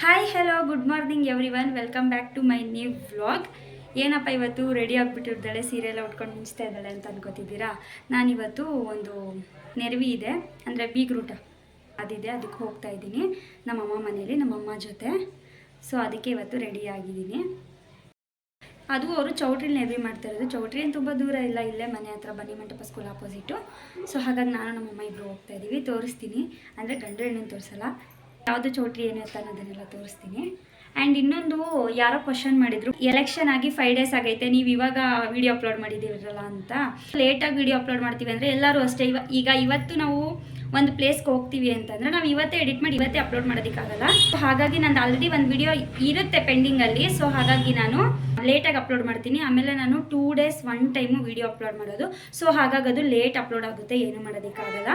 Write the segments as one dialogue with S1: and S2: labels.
S1: Hi hello good morning everyone welcome back to my new vlog ಏನಪ್ಪ, ಇವತ್ತು ready ಆಗಿಬಿಟ್ಟಿರ್ತಾಳೆ ಸೀರೆ ಎಲ್ಲ ಉಟ್ಕೊಂಡು ಮಿಂಚ್ತಾ ಇದ್ದಾಳೆ ಅಂತ ಅನ್ಕೋತಿದ್ದೀರಾ? ನಾನಿವತ್ತು ಒಂದು ನೆರವಿ ಇದೆ, ಅಂದರೆ ಬೀಗ್ರೂಟ ಅದಿದೆ, ಅದಕ್ಕೆ ಹೋಗ್ತಾ ಇದ್ದೀನಿ. ನಮ್ಮಮ್ಮ ಮನೇಲಿ ನಮ್ಮಮ್ಮ ಜೊತೆ. ಸೊ ಅದಕ್ಕೆ ಇವತ್ತು ರೆಡಿ ಆಗಿದ್ದೀನಿ. ಅದು ಅವರು ಚೌಟ್ರಿಲಿ ನೆರವಿ ಮಾಡ್ತಾ ಇರೋದು. ಚೌಟ್ರಿ ಏನು ತುಂಬ ದೂರ ಇಲ್ಲ, ಇಲ್ಲೇ ಮನೆ ಹತ್ರ, ಬನ್ನಿ ಮಂಟಪ ಸ್ಕೂಲ್ ಆಪೋಸಿಟು ಸೊ ಹಾಗಾಗಿ ನಾನು ನಮ್ಮಮ್ಮ ಇಬ್ಬರು ಹೋಗ್ತಾ ಇದ್ದೀವಿ. ತೋರಿಸ್ತೀನಿ. ಅಂದರೆ ಗಂಡು ಹೆಣ್ಣನ್ನು ತೋರಿಸಲ್ಲ. ಯಾವುದು ಚೌಟ್ರಿ ಏನು ಅಂತ ಅನ್ನೋದನ್ನೆಲ್ಲ ತೋರಿಸ್ತೀನಿ. ಆ್ಯಂಡ್ ಇನ್ನೊಂದು ಯಾರೋ ಕ್ವಶನ್ ಮಾಡಿದ್ರು ಎಲೆಕ್ಷನ್ ಆಗಿ ಫೈವ್ ಡೇಸ್ ಆಗೈತೆ, ನೀವು ಇವಾಗ ವಿಡಿಯೋ ಅಪ್ಲೋಡ್ ಮಾಡಿದ್ದೀರಲ್ಲ ಅಂತ. ಲೇಟಾಗಿ ವಿಡಿಯೋ ಅಪ್ಲೋಡ್ ಮಾಡ್ತೀವಿ ಅಂದರೆ ಎಲ್ಲರೂ ಅಷ್ಟೇ, ಇವ, ಈಗ ಇವತ್ತು ನಾವು ಒಂದು ಪ್ಲೇಸ್ಗೆ ಹೋಗ್ತೀವಿ ಅಂತಂದರೆ ನಾವು ಇವತ್ತೇ ಎಡಿಟ್ ಮಾಡಿ ಇವತ್ತೇ ಅಪ್ಲೋಡ್ ಮಾಡೋದಕ್ಕಾಗಲ್ಲ. ಹಾಗಾಗಿ ನಂದು ಆಲ್ರೆಡಿ ಒಂದು ವಿಡಿಯೋ ಇರುತ್ತೆ ಪೆಂಡಿಂಗಲ್ಲಿ ಸೊ ಹಾಗಾಗಿ ನಾನು ಲೇಟಾಗಿ ಅಪ್ಲೋಡ್ ಮಾಡ್ತೀನಿ. ಆಮೇಲೆ ನಾನು two days one time video upload ಮಾಡೋದು. ಸೊ ಹಾಗಾಗಿ ಅದು ಲೇಟ್ ಅಪ್ಲೋಡ್ ಆಗುತ್ತೆ, ಏನು ಮಾಡೋದಕ್ಕಾಗಲ್ಲ.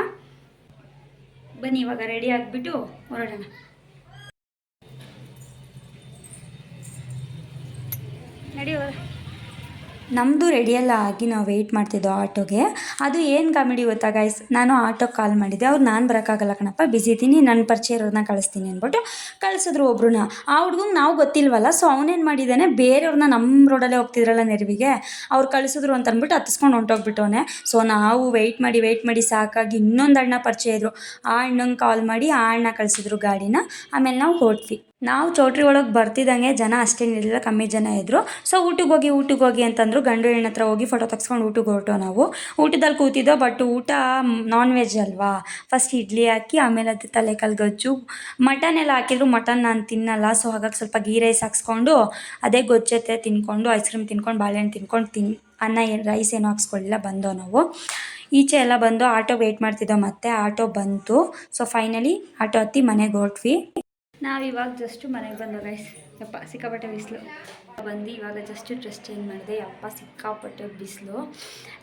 S1: ಬನ್ನಿ ಇವಾಗ ರೆಡಿ ಆಗಿಬಿಟ್ಟು ಹೊರಡೋಣ. ನಡಿ ನಮ್ಮದು ರೆಡಿಯೆಲ್ಲ ಆಗಿ ನಾವು ವೆಯ್ಟ್ ಮಾಡ್ತಿದ್ದೋ ಆಟೋಗೆ. ಅದು ಏನು ಕಾಮಿಡಿ ಗೊತ್ತಾ ಗೈಸ್ ನಾನು ಆಟೋಗೆ ಕಾಲ್ ಮಾಡಿದ್ದೆ. ಅವ್ರು ನಾನು ಬರೋಕ್ಕಾಗಲ್ಲ ಕಣಪ್ಪ. ಬಿಸಿ ಇದ್ದೀನಿ ನನ್ನ ಪರಿಚಯ ಇರೋರನ್ನ ಕಳಿಸ್ತೀನಿ ಅಂದ್ಬಿಟ್ಟು ಕಳಿಸಿದ್ರು ಒಬ್ಬರನ್ನ ಆ ಹುಡ್ಗಂಗೆ ನಾವು ಗೊತ್ತಿಲ್ವಲ್ಲ ಸೊ ಅವನೇನು ಮಾಡಿದ್ದಾನೆ ಬೇರೆಯವ್ರನ್ನ ನಮ್ಮ ರೋಡಲ್ಲೇ ಹೋಗ್ತಿದ್ರಲ್ಲ ನೆರವಿಗೆ, ಅವ್ರು ಕಳಿಸಿದ್ರು ಅಂತ ಅಂದ್ಬಿಟ್ಟು ಹತ್ತಿಸ್ಕೊಂಡು ಹೊಂಟೋಗ್ಬಿಟ್ಟವನೆ. ಸೊ ನಾವು ವೆಯ್ಟ್ ಮಾಡಿ ವೆಯ್ಟ್ ಮಾಡಿ ಸಾಕಾಗಿ ಇನ್ನೊಂದು ಅಣ್ಣ ಪರಿಚಯ ಇದ್ರು. ಆ ಅಣ್ಣಂಗೆ ಕಾಲ್ ಮಾಡಿ ಆ ಅಣ್ಣ ಕಳಿಸಿದ್ರು ಗಾಡಿನ. ಆಮೇಲೆ ನಾವು ಹೊರಟ್ವಿ ನಾವು ಚೌಟ್ರಿ ಒಳಗೆ ಬರ್ತಿದ್ದಂಗೆ ಜನ ಅಷ್ಟೇನಿರಲಿಲ್ಲ ಕಮ್ಮಿ ಜನ ಇದ್ದರು ಸೊ ಊಟಕ್ಕೆ ಹೋಗಿ ಊಟಕ್ಕೆ ಹೋಗಿ ಅಂತಂದ್ರು ಗಂಡು ಹೆಣ್ಣ ಹತ್ರ ಹೋಗಿ ಫೋಟೋ ತೆಗ್ಸ್ಕೊಂಡು ಊಟಕ್ಕೆ ಹೊರಟೋ ನಾವು. ಊಟದಲ್ಲಿ ಕೂತಿದ್ದೋ ಬಟ್ ಊಟ ನಾನ್ ವೆಜ್ ಅಲ್ವಾ? ಫಸ್ಟ್ ಇಡ್ಲಿ ಹಾಕಿ, ಆಮೇಲೆ ಅದು ತಲೆಕಾಲು ಗೊಜ್ಜು. ಮಟನ್ ಎಲ್ಲ ಹಾಕಿದ್ರು ಮಟನ್ ನಾನು ತಿನ್ನಲ್ಲ. ಸೊ ಹಾಗಾಗಿ ಸ್ವಲ್ಪ ಗೀ ರೈಸ್ ಹಾಕ್ಸ್ಕೊಂಡು, ಅದೇ ಗೊಜ್ಜತೆ ತಿನ್ಕೊಂಡು ಐಸ್ ಕ್ರೀಮ್ ತಿನ್ಕೊಂಡು, ಬಾಳೆಹಣ್ಣು ತಿನ್ಕೊಂಡು ತಿನ್, ಅನ್ನ ಏನು ರೈಸ್ ಏನೂ ಹಾಕ್ಸ್ಕೊಳ್ಳಿಲ್ಲ ಬಂದೋ ನಾವು. ಈಚೆ ಎಲ್ಲ ಬಂದು, ಆಟೋ ವೇಟ್ ಮಾಡ್ತಿದ್ದೋ ಮತ್ತೆ, ಆಟೋ ಬಂತು. ಸೊ ಫೈನಲಿ ಆಟೋ ಹತ್ತಿ ಮನೆಗೆ ಹೊರಟ್ವಿ. ನಾವು ಇವಾಗ ಜಸ್ಟು ಮನೆಗೆ ಬಂದು ರೈಸ್ ಯಪ್ಪ ಸಿಕ್ಕಾಪಟ್ಟೆ ಬಿಸಿಲು. ಬಂದು ಇವಾಗ ಜಸ್ಟು ಡ್ರೆಸ್ ಚೇಂಜ್ ಮಾಡಿದೆ, ಯಪ್ಪ ಸಿಕ್ಕಾಪಟ್ಟೆ ಬಿಸಿಲು.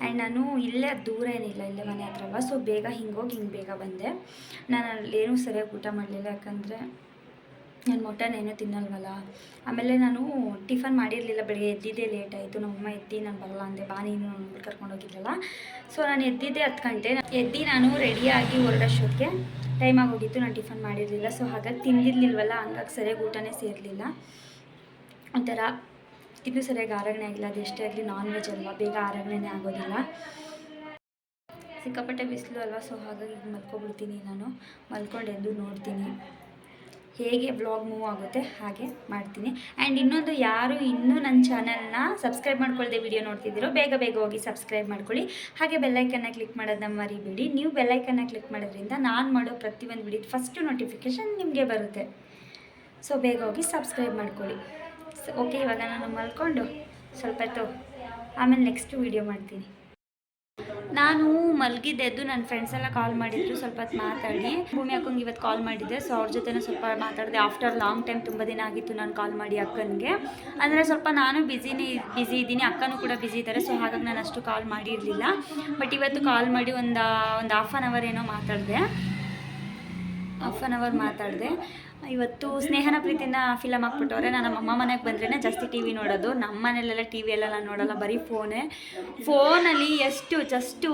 S1: ಆ್ಯಂಡ್ ನಾನು ಇಲ್ಲೇ ದೂರ ಏನಿಲ್ಲ, ಇಲ್ಲೇ ಮನೆ ಹತ್ರವ. ಸೊ ಬೇಗ ಹಿಂಗೆ ಹೋಗಿ ಹಿಂಗೆ ಬೇಗ ಬಂದೆ. ನಾನು ಅಲ್ಲೇನೂ ಸರಿಯಾಗಿ ಊಟ ಮಾಡಲಿಲ್ಲ ಯಾಕಂದರೆ ನಾನು ಮಟನ್ ಏನೂ ತಿನ್ನಲ್ವಲ್ಲ. ಆಮೇಲೆ ನಾನು ಟಿಫನ್ ಮಾಡಿರಲಿಲ್ಲ, ಬೆಳಿಗ್ಗೆ ಎದ್ದಿದ್ದೇ ಲೇಟ್ ಆಯಿತು. ನಮ್ಮಮ್ಮ ಎದ್ದು ನಾನು ಬರಲ್ಲ ಅಂದೆ, ಬಾ ನೀನು ಅಂದ್ಬಿಟ್ಟು ಕರ್ಕೊಂಡು ಸೊ ನಾನು ಎದ್ದಿದ್ದೆ ಹತ್ತು ಗಂಟೆ. ಎದ್ದು ನಾನು ರೆಡಿಯಾಗಿ ಹೊರಡೋಷ್ಟೊತ್ತಿಗೆ ಟೈಮ್ ಆಗೋಗಿತ್ತು ನಾನು ಟಿಫನ್ ಮಾಡಿರಲಿಲ್ಲ. ಸೊ ಹಾಗಾಗಿ ತಿಂದಿರಲಿಲ್ವಲ್ಲ, ಹಂಗಾಗಿ ಸರಿಯಾಗಿ ಊಟನೇ ಸೇರಲಿಲ್ಲ. ಒಂಥರ ಇದು ಸರಿಯಾಗಿ ಆರಾಗಣೆ ಆಗಿಲ್ಲ. ಅದು ಆಗಲಿ ನಾನ್ ವೆಜ್ ಅಲ್ವಾ? ಬೇಗ ಆರಾಗಣೆನೇ ಆಗೋದಿಲ್ಲ. ಸಿಕ್ಕಾಪಟ್ಟೆ ಬಿಸಿಲು ಅಲ್ವಾ? ಸೊ ಹಾಗಾಗಿ ಮಲ್ಕೊಬಿಡ್ತೀನಿ ನಾನು. ಮಲ್ಕೊಂಡು ಎದ್ದು ನೋಡ್ತೀನಿ. ಹೇಗೆ ಬ್ಲಾಗ್ ಮೂವ್ ಆಗುತ್ತೆ ಹಾಗೆ ಮಾಡ್ತೀನಿ. ಆ್ಯಂಡ್ ಇನ್ನೊಂದು ಯಾರು ಇನ್ನೂ ನನ್ನ ಚಾನಲ್ನ ಸಬ್ಸ್ಕ್ರೈಬ್ ಮಾಡ್ಕೊಳ್ಳದೆ ವಿಡಿಯೋ ನೋಡ್ತಿದ್ದೀರೋ ಬೇಗ ಬೇಗ ಹೋಗಿ ಸಬ್ಸ್ಕ್ರೈಬ್ ಮಾಡ್ಕೊಳ್ಳಿ. ಹಾಗೆ ಬೆಲ್ಲೈಕನ್ನ ಕ್ಲಿಕ್ ಮಾಡೋದನ್ನ ಮರಿಬೇಡಿ. ನೀವು ಬೆಲ್ಲೈಕನ್ನ ಕ್ಲಿಕ್ ಮಾಡೋದ್ರಿಂದ ನಾನು ಮಾಡೋ ಪ್ರತಿಯೊಂದು ವಿಡಿಯೋ ಫಸ್ಟು ನೋಟಿಫಿಕೇಷನ್ ನಿಮಗೆ ಬರುತ್ತೆ. ಸೊ ಬೇಗ ಹೋಗಿ ಸಬ್ಸ್ಕ್ರೈಬ್ ಮಾಡ್ಕೊಳ್ಳಿ. ಓಕೆ ಇವಾಗ ನಾನು ಮಲ್ಕೊಂಡು ಸ್ವಲ್ಪ ಹೊತ್ತು ಆಮೇಲೆ ನೆಕ್ಸ್ಟ್ ವಿಡಿಯೋ ಮಾಡ್ತೀನಿ. ನಾನು ಮಲಗಿದ್ದೆದ್ದು ನನ್ನ ಫ್ರೆಂಡ್ಸ್ ಎಲ್ಲ ಕಾಲ್ ಮಾಡಿದ್ರು, ಸ್ವಲ್ಪ ಹೊತ್ತು ಮಾತಾಡಿ. ಭೂಮಿ ಅಕ್ಕಂಗೆ ಇವತ್ತು ಕಾಲ್ ಮಾಡಿದ್ದೆ ಸೊ ಅವ್ರ ಜೊತೆನೂ ಸ್ವಲ್ಪ ಮಾತಾಡಿದೆ. ಆಫ್ಟರ್ ಲಾಂಗ್ ಟೈಮ್ ತುಂಬ ದಿನ ಆಗಿತ್ತು ನಾನು ಕಾಲ್ ಮಾಡಿ ಅಕ್ಕನಿಗೆ. ಅಂದರೆ ಸ್ವಲ್ಪ ನಾನು ಬ್ಯುಸಿನೇ ಬ್ಯುಸಿ ಇದ್ದೀನಿ, ಅಕ್ಕನೂ ಕೂಡ ಬ್ಯುಸಿ ಇದ್ದಾರೆ ಸೊ ಹಾಗಾಗಿ ನಾನು ಅಷ್ಟು ಕಾಲ್ ಮಾಡಿರಲಿಲ್ಲ. ಬಟ್ ಇವತ್ತು ಕಾಲ್ ಮಾಡಿ ಒಂದು ಒಂದು ಹಾಫ್ ಆನ್ ಅವರ್ ಏನೋ ಮಾತಾಡಿದೆ. ಹಾಫ್ ಆನ್ ಅವರ್ ಮಾತಾಡಿದೆ. ಇವತ್ತು ಸ್ನೇಹನ ಪ್ರೀತಿನ ಫಿಲಮ್ ಹಾಕ್ಬಿಟ್ಟವ್ರೆ. ನಾನು ನಮ್ಮ ಅಮ್ಮ ಮನೆಗೆ ಬಂದ್ರೇ ಜಾಸ್ತಿ ಟಿ ವಿ ನೋಡೋದು. ನಮ್ಮ ಮನೇಲೆಲ್ಲ ಟಿ ವಿ ಎಲ್ಲ ನಾನು ನೋಡೋಲ್ಲ ಬರೀ ಫೋನೇ ಫೋನಲ್ಲಿ ಎಷ್ಟು ಜಸ್ಟು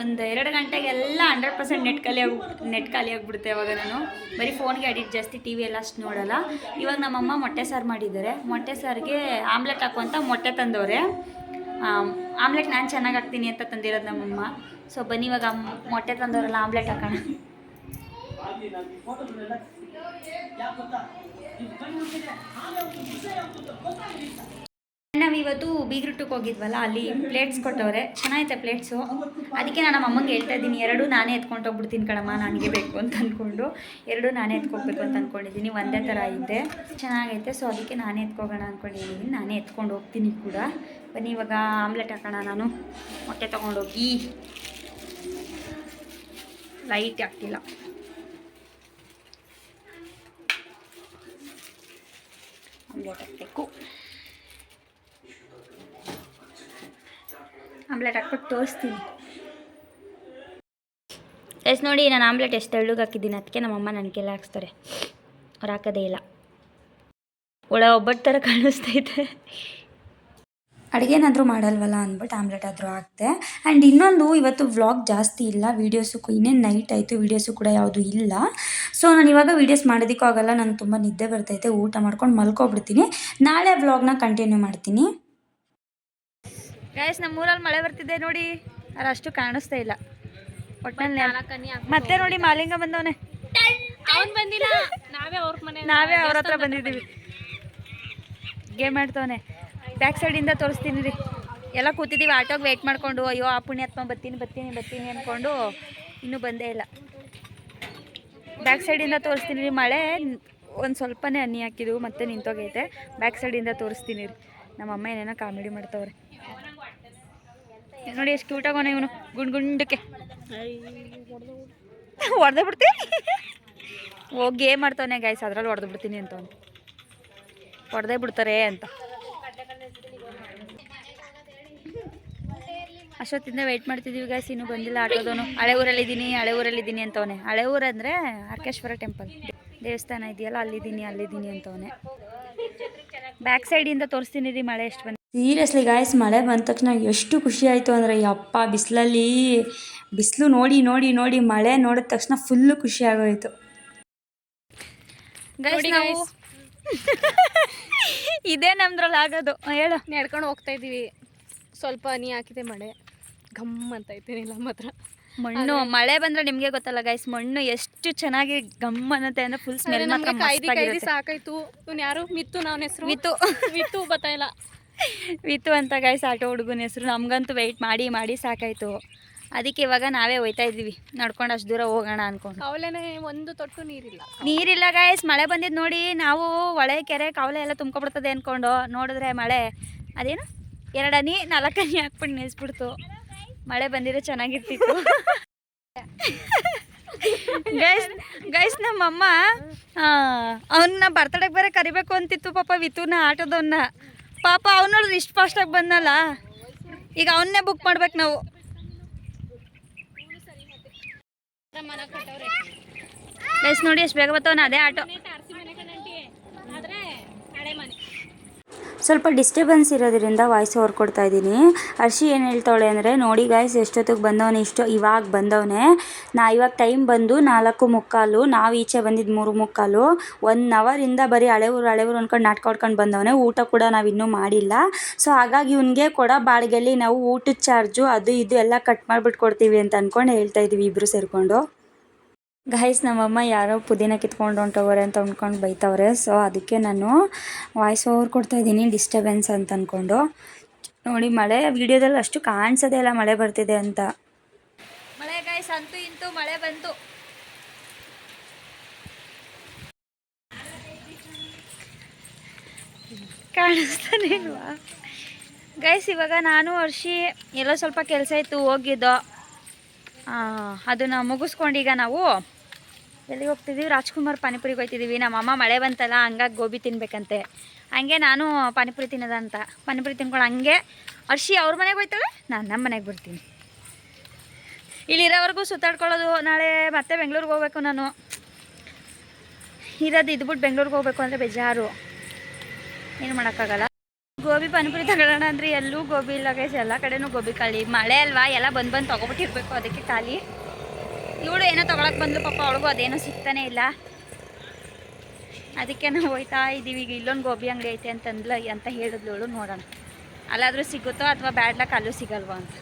S1: ಒಂದು ಎರಡು ಗಂಟೆಗೆಲ್ಲ ಹಂಡ್ರೆಡ್ ಪರ್ಸೆಂಟ್ ನೆಟ್ ಖಾಲಿ ಆಗಿ ನೆಟ್ ಖಾಲಿ ಆಗಿಬಿಡುತ್ತೆ ಇವಾಗ ನಾನು. ಬರೀ ಫೋನ್ಗೆ ಅಡಿಟ್ ಜಾಸ್ತಿ ಟಿ ವಿ ಎಲ್ಲ ಅಷ್ಟು ನೋಡೋಲ್ಲ. ಇವಾಗ ನಮ್ಮಮ್ಮ ಮೊಟ್ಟೆ ಸಾರು ಮಾಡಿದ್ದಾರೆ. ಮೊಟ್ಟೆ ಸಾರಿಗೆ ಆಮ್ಲೆಟ್ ಹಾಕುವಂಥ ಮೊಟ್ಟೆ ತಂದವ್ರೆ. ಆಮ್ಲೆಟ್ ನಾನು ಚೆನ್ನಾಗಿ ಹಾಕ್ತೀನಿ ಅಂತ ತಂದಿರೋದು ನಮ್ಮಮ್ಮ. ಸೊ ಬನ್ನಿ ಇವಾಗ, ಮೊಟ್ಟೆ ತಂದವರೆಲ್ಲ ಆಮ್ಲೆಟ್ ಹಾಕೋಣ. ನಾವಿವತ್ತು ಬೀಗ್ರೂಟಕ್ಕೆ ಹೋಗಿದ್ವಲ್ಲ, ಅಲ್ಲಿ ಪ್ಲೇಟ್ಸ್ ಕೊಟ್ಟವ್ರೆ. ಚೆನ್ನಾಗೈತೆ ಪ್ಲೇಟ್ಸು ಅದಕ್ಕೆ ನಾನು ನಮ್ಮ ಅಮ್ಮಂಗೆ ಹೇಳ್ತಾ ಇದ್ದೀನಿ, ಎರಡು ನಾನೇ ಎತ್ಕೊಂಡು ಹೋಗ್ಬಿಡ್ತೀನಿ ಕಣಮ್ಮ, ನನಗೆ ಬೇಕು ಅಂತ ಅಂದ್ಕೊಂಡು ಎರಡು ನಾನೇ ಎತ್ಕೋಬೇಕು ಅಂತ ಅಂದ್ಕೊಂಡಿದ್ದೀನಿ ಒಂದೇ ಥರ ಐತೆ. ಚೆನ್ನಾಗೈತೆ ಸೊ ಅದಕ್ಕೆ ನಾನೇ ಎತ್ಕೋಗೋಣ ಅಂದ್ಕೊಂಡಿದ್ದೀನಿ ನಾನೇ ಎತ್ಕೊಂಡು ಹೋಗ್ತೀನಿ ಕೂಡ. ಬನ್ನಿ, ಇವಾಗ ಆಮ್ಲೆಟ್ ಹಾಕೋಣ ನಾನು. ಮೊಟ್ಟೆ ತೊಗೊಂಡೋಗಿ. ಲೈಟ್ ಆಗ್ತಿಲ್ಲ. ಆಮ್ಲೆಟ್ ಆಮ್ಲೆಟ್ ಹಾಕ್ಬಿಟ್ಟು ತೋರಿಸ್ತೀನಿ. ಎಸ್, ನೋಡಿ, ನಾನು ಆಮ್ಲೆಟ್ ಎಷ್ಟು ಎಳ್ಳುಗೆ ಹಾಕಿದ್ದೀನಿ ಅದಕ್ಕೆ ನಮ್ಮಮ್ಮ ನನಗೆಲ್ಲ ಹಾಕ್ಸ್ತಾರೆ. ಅವ್ರು ಹಾಕೋದೇ ಇಲ್ಲ. ಒಳ ಒಬ್ಬಟ್ಟು ಥರ ಕಾಣಿಸ್ತೈತೆ ಅಡುಗೆನಾದರೂ ಮಾಡಲ್ವಲ್ಲ ಅಂದ್ಬಿಟ್ಟು ಆಮ್ಲೆಟ್ ಆದರೂ ಹಾಕ್ತೆ ಆ್ಯಂಡ್ ಇನ್ನೊಂದು ಇವತ್ತು ವ್ಲಾಗ್ ಜಾಸ್ತಿ ಇಲ್ಲ ವೀಡಿಯೋಸು ಇನ್ನೇನು ನೈಟ್ ಆಯಿತು ವೀಡಿಯೋಸು ಕೂಡ ಯಾವುದು ಇಲ್ಲ. ಸೊ ನಾನು ಇವಾಗ ವೀಡಿಯೋಸ್ ಮಾಡೋದಕ್ಕೂ ಆಗಲ್ಲ ನಾನು ತುಂಬ ನಿದ್ದೆ ಬರ್ತೈತೆ ಊಟ ಮಾಡ್ಕೊಂಡು ಮಲ್ಕೊಬಿಡ್ತೀನಿ. ನಾಳೆ ವ್ಲಾಗ್ನ ಕಂಟಿನ್ಯೂ ಮಾಡ್ತೀನಿ. ಗಾಯಸ್ ನಮ್ಮೂರಲ್ಲಿ ಮಳೆ ಬರ್ತಿದೆ ನೋಡಿ. ಅದು ಅಷ್ಟು ಕಾಣಿಸ್ತಾ ಇಲ್ಲ. ಒಟ್ಟಿನಲ್ಲಿ ಮತ್ತೆ ನೋಡಿ ಮಾಲಿಂಗ ಬಂದವನೆ.
S2: ಅವನು ಬಂದಿಲ್ಲ. ನಾವೇ ಅವ್ರ ಮನೆ
S1: ನಾವೇ ಅವ್ರ ಹತ್ರ ಬಂದಿದ್ದೀವಿ. ಗೇಮ್ ಆಡ್ತವನೆ. ಬ್ಯಾಕ್ ಸೈಡಿಂದ ತೋರಿಸ್ತೀನಿ ರೀ. ಎಲ್ಲ ಕೂತಿದ್ದೀವಿ ಆಟೋಗೆ ವೆಯ್ಟ್ ಮಾಡಿಕೊಂಡು, ಅಯ್ಯೋ, ಆ ಪುಣ್ಯಾತ್ಮ ಬರ್ತೀನಿ ಬರ್ತೀನಿ ಬರ್ತೀನಿ ಅಂದ್ಕೊಂಡು ಇನ್ನೂ ಬಂದೇ ಇಲ್ಲ. ಬ್ಯಾಕ್ ಸೈಡಿಂದ ತೋರಿಸ್ತೀನಿ ರೀ, ಮಳೆ ಒಂದು ಸ್ವಲ್ಪನೇ ಹನಿ ಹಾಕಿದ್ವು, ಮತ್ತೆ ನಿಂತೋಗೈತೆ. ಬ್ಯಾಕ್ ಸೈಡಿಂದ ತೋರಿಸ್ತೀನಿ ರೀ. ನಮ್ಮ ಅಮ್ಮ ಏನೇನೋ ಕಾಮಿಡಿ ಮಾಡ್ತಾವ್ರೆ. ನೋಡಿ ಎಷ್ಟು ಕ್ಯೂಟಾಗೋನೆ ಇವನು ಗುಂಡ್ ಗುಂಡಕ್ಕೆ. ಹೊಡೆದೇ ಬಿಡ್ತೀನಿ ಹೋಗಿ ಗೇಮ್ ಮಾಡ್ತಾನೆ ಗಾಯ್ಸ್ ಅದ್ರಲ್ಲಿ ಹೊಡೆದು ಬಿಡ್ತೀನಿ ಅಂತವನು ಹೊಡೆದೇ ಬಿಡ್ತಾರೆ ಅಂತ. ಅಷ್ಟೊತ್ತಿಂದ ವೆಯ್ಟ್ ಮಾಡ್ತಿದ್ದೀವಿ ಗಾಯ್ಸ್ ಇನ್ನೂ ಬಂದಿಲ್ಲ ಆಟೋದವನು. ಹಳೆ ಊರಲ್ಲಿದ್ದೀನಿ ಹಳೆ ಊರಲ್ಲಿದ್ದೀನಿ ಅಂತವನೆ. ಹಳೆ ಊರಂದರೆ ಹರ್ಕೇಶ್ವರ ಟೆಂಪಲ್ ದೇವಸ್ಥಾನ ಇದೆಯಲ್ಲ ಅಲ್ಲಿದ್ದೀನಿ ಅಲ್ಲಿದ್ದೀನಿ ಅಂತವನೆ. ಬ್ಯಾಕ್ ಸೈಡಿಂದ ತೋರಿಸ್ತೀನಿ ರೀ ಮಳೆ ಎಷ್ಟು ಬಂದು ಸೀರಿಯಸ್ಲಿ ಗಾಯಸ್ ಮಳೆ ಬಂದ ತಕ್ಷಣ ಎಷ್ಟು ಖುಷಿ ಆಯಿತು ಅಂದರೆ ಅಪ್ಪ ಬಿಸಿಲಲ್ಲಿ ಬಿಸಿಲು ನೋಡಿ ನೋಡಿ ನೋಡಿ ಮಳೆ ನೋಡಿದ ತಕ್ಷಣ ಫುಲ್ಲು ಖುಷಿ ಆಗೋಯ್ತು. ಇದೇ ನಮ್ದ್ರಲ್ಲಿ ಆಗೋದು. ಹೇಳು.
S2: ನಡ್ಕೊಂಡು ಹೋಗ್ತಾ ಇದೀವಿ ಸ್ವಲ್ಪ ಹನಿ ಹಾಕಿದೆ ಮಳೆ. ಘಮ್ ಅಂತ ಐತೇನಿಲ್ಲ ಮಾತ್ರ.
S1: ಮಣ್ಣು ಮಳೆ ಬಂದ್ರೆ ನಿಮಗೆ ಗೊತ್ತಲ್ಲ ಗೈಸ್ ಮಣ್ಣು ಎಷ್ಟು ಚೆನ್ನಾಗಿ ಗಮ್ ಅನ್ನತ್ತೆ ಅಂದ್ರೆ ಫುಲ್ ಸ್ಮೆಲ್ ಮಾತ್ರ ಕೈದಿ.
S2: ಸಾಕಾಯ್ತು. ಇವ್ನು ಯಾರು? ಮಿತ್ತು ನಾವ್ ಹೆಸರು? ಮಿತ್ತು. ಮಿತ್ತು ಬತ್ತಾಯಿಲ್ಲ
S1: ಮಿತ್ತು ಅಂತ ಗೈಸ್ ಆಟೋ ಹುಡುಗನ ಹೆಸರು. ನಮ್ಗಂತೂ ವೆಯ್ಟ್ ಮಾಡಿ ಮಾಡಿ ಸಾಕಾಯ್ತು. ಅದಕ್ಕೆ ಇವಾಗ ನಾವೇ ಹೋಯ್ತಾ ಇದೀವಿ ನಡ್ಕೊಂಡು ಅಷ್ಟು ದೂರ ಹೋಗೋಣ ಅನ್ಕೊಂಡು.
S2: ಕಾವಲೆನೇ ಒಂದು ತೊಟ್ಟು ನೀರಿಲ್ಲ.
S1: ನೀರಿಲ್ಲ ಗಾಯಸ್ ಮಳೆ ಬಂದಿದ್ದು ನೋಡಿ ನಾವು ಹೊಳೆ ಕೆರೆ ಕಾವಲೆ ಎಲ್ಲ ತುಂಬ್ಕೊಬಿಡ್ತದೆ ಅನ್ಕೊಂಡು. ನೋಡಿದ್ರೆ ಮಳೆ ಅದೇನು? ಎರಡನಿ ನಾಲ್ಕನಿ ಹಾಕ್ಬಿಟ್ಟು ನಿಲ್ಲಿಸ್ಬಿಡ್ತು ಮಳೆ ಬಂದಿದ್ರೆ ಚೆನ್ನಾಗಿರ್ತಿತ್ತು. ಗೈಸ್ ಗೈಸ್ ನಮ್ಮಮ್ಮ ಅವನ್ನ ಬರ್ತಡೆಗೆ ಬೇರೆ ಕರಿಬೇಕು ಅಂತಿತ್ತು ಪಾಪ ವಿತುನ ಆಟೋದವನ್ನ ಪಾಪ ಅವನೊಳಗೆ ಇಷ್ಟು ಫಾಸ್ಟಾಗಿ ಬಂದಲ್ಲ ಈಗ ಅವನ್ನೇ ಬುಕ್ ಮಾಡ್ಬೇಕು ನಾವು. ಗೈಸ್ ನೋಡಿ ಎಷ್ಟು ಬೇಗ ಬರ್ತಾವನ ಅದೇ ಆಟೋ
S2: ಆದ್ರೆ ಹಳೆ ಮನೆ
S1: ಸ್ವಲ್ಪ ಡಿಸ್ಟರ್ಬೆನ್ಸ್ ಇರೋದ್ರಿಂದ ವಾಯ್ಸ್ ಓವರ್ ಕೊಡ್ತಾ ಇದ್ದೀನಿ. ಹರ್ಷಿ ಏನು ಹೇಳ್ತಾಳೆ ಅಂದರೆ, ನೋಡಿ ಗಾಯ್ಸ್ ಎಷ್ಟೊತ್ತಿಗೆ ಬಂದವನೆ, ಇಷ್ಟು, ಇವಾಗ ಬಂದವನೇ. ನಾ ಇವಾಗ ಟೈಮ್ ಬಂದು ನಾಲ್ಕು ಮುಕ್ಕಾಲು, ನಾವು ಈಚೆ ಬಂದಿದ್ದು ಮೂರು ಮುಕ್ಕಾಲು ಒನ್ ಅವರಿಂದ ಬರೀ ಹಳೆ ಊರು ಹಳೆ ಊರು ಅಂದ್ಕೊಂಡು ನಾಟಕ ಹೊಡ್ಕೊಂಡು ಬಂದವನೇ. ಊಟ ಕೂಡ ನಾವು ಇನ್ನೂ ಮಾಡಿಲ್ಲ. ಸೊ ಹಾಗಾಗಿ ಇವನಿಗೆ ಕೊಡ ಬಾಡಿಗೆಯಲ್ಲಿ ನಾವು ಊಟದ ಚಾರ್ಜು ಅದು ಇದು ಎಲ್ಲ ಕಟ್ ಮಾಡಿಬಿಟ್ಟು ಕೊಡ್ತೀವಿ ಅಂತ ಅಂದ್ಕೊಂಡು ಹೇಳ್ತಾ ಇದ್ದೀವಿ ಇಬ್ಬರು ಸೇರಿಕೊಂಡು. ಗಾಯ್ಸ್ ನಮ್ಮಮ್ಮ ಯಾರೋ ಪುದೀನ ಕಿತ್ಕೊಂಡು ಹೊಂಟೋಗೋರೆ ಅಂತ ಅಂದ್ಕೊಂಡು ಬೈತವ್ರೆ. ಸೊ ಅದಕ್ಕೆ ನಾನು ವಾಯ್ಸ್ ಓವರ್ ಕೊಡ್ತಾ ಇದ್ದೀನಿ ಡಿಸ್ಟರ್ಬೆನ್ಸ್ ಅಂತ ಅಂದ್ಕೊಂಡು ನೋಡಿ, ಮಳೆ ವಿಡಿಯೋದಲ್ಲಿ ಅಷ್ಟು ಕಾಣಿಸೋದೇ ಇಲ್ಲ, ಮಳೆ ಬರ್ತಿದೆ ಅಂತ. ಮಳೆ ಗಾಯ್ಸ್ ಅಂತೂ ಇಂತೂ ಮಳೆ ಬಂತು. ಕಾಣಿಸ್ತಾನೆ ಗೈಸ್ ಇವಾಗ ನಾನು ವರ್ಷಿ ಎಲ್ಲೋ ಸ್ವಲ್ಪ ಕೆಲಸ ಇತ್ತು, ಹೋಗಿದ್ದೋ. ಅದನ್ನು ಮುಗಿಸ್ಕೊಂಡು ಈಗ ನಾವು ಎಲ್ಲಿಗೆ ಹೋಗ್ತಿದ್ದೀವಿ ರಾಜ್ಕುಮಾರ್ ಪಾನಿಪುರಿಗೆ ಹೋಗ್ತಿದ್ದೀವಿ ನಮ್ಮ ಅಮ್ಮ ಮಳೆ ಬಂತಲ್ಲ, ಹಂಗಾಗಿ ಗೋಬಿ ತಿನ್ಬೇಕಂತೆ. ಹಂಗೆ ನಾನು ಪಾನಿಪುರಿ ತಿನ್ನೋದಂತ ಪಾನಿಪುರಿ ತಿನ್ಕೊಂಡು ಹಂಗೆ ಅರ್ಷಿ ಅವ್ರ ಮನೆಗೆ ಹೋಯ್ತಾಳೆ, ನಾನು ನಮ್ಮ ಮನೆಗೆ ಬರ್ತೀನಿ ಇಲ್ಲಿರೋವರೆಗೂ ಸುತ್ತಾಡ್ಕೊಳ್ಳೋದು ನಾಳೆ ಮತ್ತೆ ಬೆಂಗಳೂರಿಗೆ ಹೋಗ್ಬೇಕು ನಾನು. ಇರೋದು ಇದ್ಬಿಟ್ಟು ಬೆಂಗಳೂರಿಗೆ ಹೋಗ್ಬೇಕು ಅಂದರೆ ಬೇಜಾರು. ಏನು ಮಾಡೋಕ್ಕಾಗಲ್ಲ? ಗೋಬಿ ಪಾನಿಪುರಿ ತಗೊಳ್ಳೋಣ ಅಂದ್ರೆ ಎಲ್ಲೂ ಗೋಬಿ ಇಲ್ಲ ಗೈಸ್ ಎಲ್ಲ ಕಡೆನೂ ಗೋಬಿ ಖಾಲಿ. ಮಳೆ ಅಲ್ವಾ? ಎಲ್ಲ ಬಂದು ಬಂದು ತೊಗೊಬಿಟ್ಟಿರ್ಬೇಕು ಅದಕ್ಕೆ ಖಾಲಿ. ಇವಳು ಏನೋ ತೊಗೊಳಕ್ಕೆ ಬಂದ್ಲು ಪಾಪ, ಅವಳಿಗೂ ಅದೇನೋ ಸಿಗ್ತಾನೆ ಇಲ್ಲ. ಅದಕ್ಕೆ ನಾವು ಹೋಯ್ತಾ ಇದ್ದೀವಿ ಈಗ ಇಲ್ಲೊಂದು ಗೋಬಿ ಅಂಗಡಿ ಐತೆ ಅಂತಂದ್ಲ, ಅಂತ ಹೇಳಿದ್ಲು ನೋಡೋಣ. ಅಲ್ಲಾದರೂ ಸಿಗುತ್ತೋ ಅಥವಾ ಬ್ಯಾಡ್ಲಕ್ಕೆ ಅಲ್ಲೂ ಸಿಗಲ್ವೋ ಅಂತ.